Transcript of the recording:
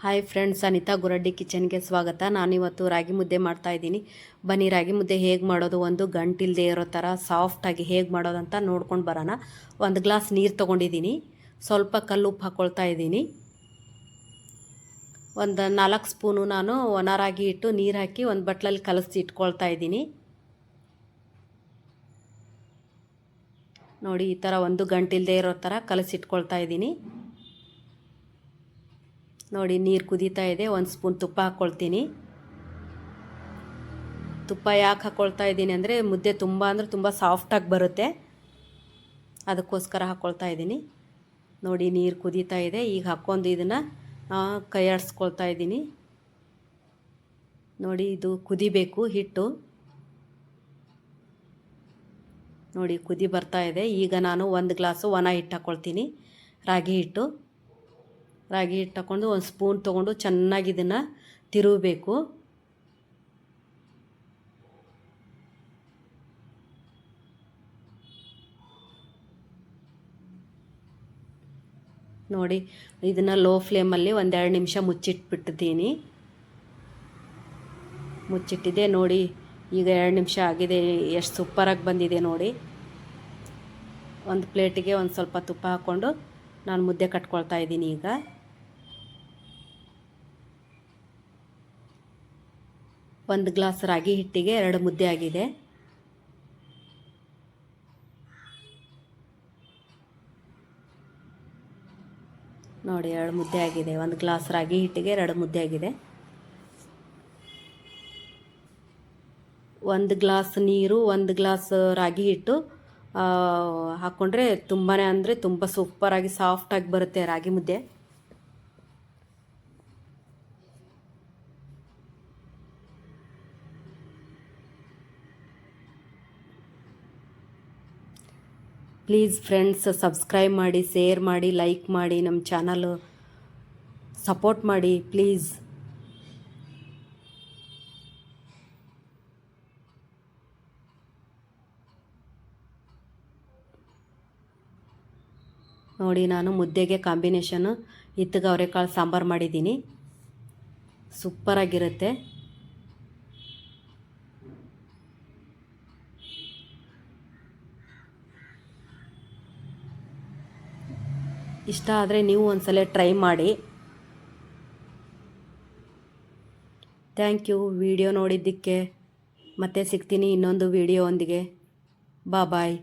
Hi friends Anita Guraddi ಕಿಚನ್ಗೆ ಸ್ವಾಗತ. ನಾನಿವತ್ತು ರಾಗಿ ಮುದ್ದೆ ಮಾಡ್ತಾ ಇದ್ದೀನಿ. ಬನ್ನಿ, ರಾಗಿ ಮುದ್ದೆ ಹೇಗೆ ಮಾಡೋದು? ಒಂದು ಗಂಟಿಲ್ಲದೆ ಇರೋ ಥರ ಸಾಫ್ಟಾಗಿ ಹೇಗೆ ಮಾಡೋದು ಅಂತ ನೋಡ್ಕೊಂಡು ಬರೋಣ. ಒಂದು ಗ್ಲಾಸ್ ನೀರು ತೊಗೊಂಡಿದ್ದೀನಿ. ಸ್ವಲ್ಪ ಕಲ್ಲು ಉಪ್ಪು ಹಾಕ್ಕೊಳ್ತಾ ಇದ್ದೀನಿ. ಒಂದು ನಾಲ್ಕು ಸ್ಪೂನು ನಾನು ಒಣ ರಾಗಿ ಇಟ್ಟು ನೀರು ಹಾಕಿ ಒಂದು ಬಟ್ಲಲ್ಲಿ ಕಲಸಿ ಇಟ್ಕೊಳ್ತಾ ಇದ್ದೀನಿ. ನೋಡಿ, ಈ ಥರ ಒಂದು ಗಂಟಿಲ್ಲದೆ ಇರೋ ಥರ ಕಲಸಿಟ್ಕೊಳ್ತಾ ಇದ್ದೀನಿ. ನೋಡಿ, ನೀರು ಕುದೀತಾ ಇದೆ. ಒಂದು ಸ್ಪೂನ್ ತುಪ್ಪ ಹಾಕ್ಕೊಳ್ತೀನಿ ತುಪ್ಪ ಯಾಕೆ ಹಾಕ್ಕೊಳ್ತಾ ಇದ್ದೀನಿ ಅಂದರೆ, ಮುದ್ದೆ ತುಂಬ ಅಂದರೆ ತುಂಬ ಸಾಫ್ಟಾಗಿ ಬರುತ್ತೆ. ಅದಕ್ಕೋಸ್ಕರ ಹಾಕ್ಕೊಳ್ತಾ ಇದ್ದೀನಿ. ನೋಡಿ, ನೀರು ಕುದೀತಾ ಇದೆ. ಈಗ ಹಾಕ್ಕೊಂಡು ಇದನ್ನು ಕೈಯಾಡಿಸ್ಕೊಳ್ತಾ ಇದ್ದೀನಿ. ನೋಡಿ, ಇದು ಕುದಿಬೇಕು ಹಿಟ್ಟು. ನೋಡಿ, ಕುದಿ ಬರ್ತಾ ಇದೆ. ಈಗ ನಾನು ಒಂದು ಗ್ಲಾಸು ಒಣ ಹಿಟ್ಟು ಹಾಕ್ಕೊಳ್ತೀನಿ ರಾಗಿ ಹಿಟ್ಟು. ರಾಗಿ ಹಿಟ್ಟು ಹಾಕ್ಕೊಂಡು ಒಂದು ಸ್ಪೂನ್ ತೊಗೊಂಡು ಚೆನ್ನಾಗಿ ಇದನ್ನು ತಿರುಗಬೇಕು. ನೋಡಿ, ಇದನ್ನು ಲೋ ಫ್ಲೇಮಲ್ಲಿ ಒಂದೆರಡು ನಿಮಿಷ ಮುಚ್ಚಿಟ್ಬಿಟ್ಟಿದ್ದೀನಿ ಮುಚ್ಚಿಟ್ಟಿದೆ, ನೋಡಿ, ಈಗ ಎರಡು ನಿಮಿಷ ಆಗಿದೆ, ಎಷ್ಟು ಸೂಪರಾಗಿ ಬಂದಿದೆ ನೋಡಿ. ಒಂದು ಪ್ಲೇಟಿಗೆ ಒಂದು ಸ್ವಲ್ಪ ತುಪ್ಪ ಹಾಕ್ಕೊಂಡು ನಾನು ಮುದ್ದೆ ಕಟ್ಕೊಳ್ತಾ ಇದ್ದೀನಿ ಈಗ. ಒಂದು ಗ್ಲಾಸ್ ರಾಗಿ ಹಿಟ್ಟಿಗೆ ಎರಡು ಮುದ್ದೆ ಆಗಿದೆ. ನೋಡಿ, ಎರಡು ಮುದ್ದೆ ಆಗಿದೆ. ಒಂದು ಗ್ಲಾಸ್ ರಾಗಿ ಹಿಟ್ಟಿಗೆ ಎರಡು ಮುದ್ದೆ ಆಗಿದೆ. ಒಂದು ಗ್ಲಾಸ್ ನೀರು, ಒಂದು ಗ್ಲಾಸ್ ರಾಗಿ ಹಿಟ್ಟು ಹಾಕ್ಕೊಂಡ್ರೆ ತುಂಬಾ ಅಂದರೆ ತುಂಬ ಸೂಪರಾಗಿ ಸಾಫ್ಟಾಗಿ ಬರುತ್ತೆ ರಾಗಿ ಮುದ್ದೆ. ಪ್ಲೀಸ್ ಫ್ರೆಂಡ್ಸ್ ಸಬ್ಸ್ಕ್ರೈಬ್ ಮಾಡಿ ಶೇರ್ ಮಾಡಿ ಲೈಕ್ ಮಾಡಿ ನಮ್ಮ ಚಾನಲ್ ಸಪೋರ್ಟ್ ಮಾಡಿ ಪ್ಲೀಸ್ ನೋಡಿ, ನಾನು ಮುದ್ದೆಗೆ ಕಾಂಬಿನೇಷನು ಇತ್ತಗೆ ಅವರೆಕಾಳು ಸಾಂಬಾರು ಮಾಡಿದ್ದೀನಿ. ಸೂಪರಾಗಿರುತ್ತೆ ಇಷ್ಟ ಆದರೆ ನೀವು ಒಂದ್ಸಲ ಟ್ರೈ ಮಾಡಿ. ಥ್ಯಾಂಕ್ ಯು ವಿಡಿಯೋ ನೋಡಿದ್ದಕ್ಕೆ ಮತ್ತೆ ಸಿಗ್ತೀನಿ ಇನ್ನೊಂದು ವಿಡಿಯೋ ಒಂದಿಗೆ. ಬಾ ಬಾಯ್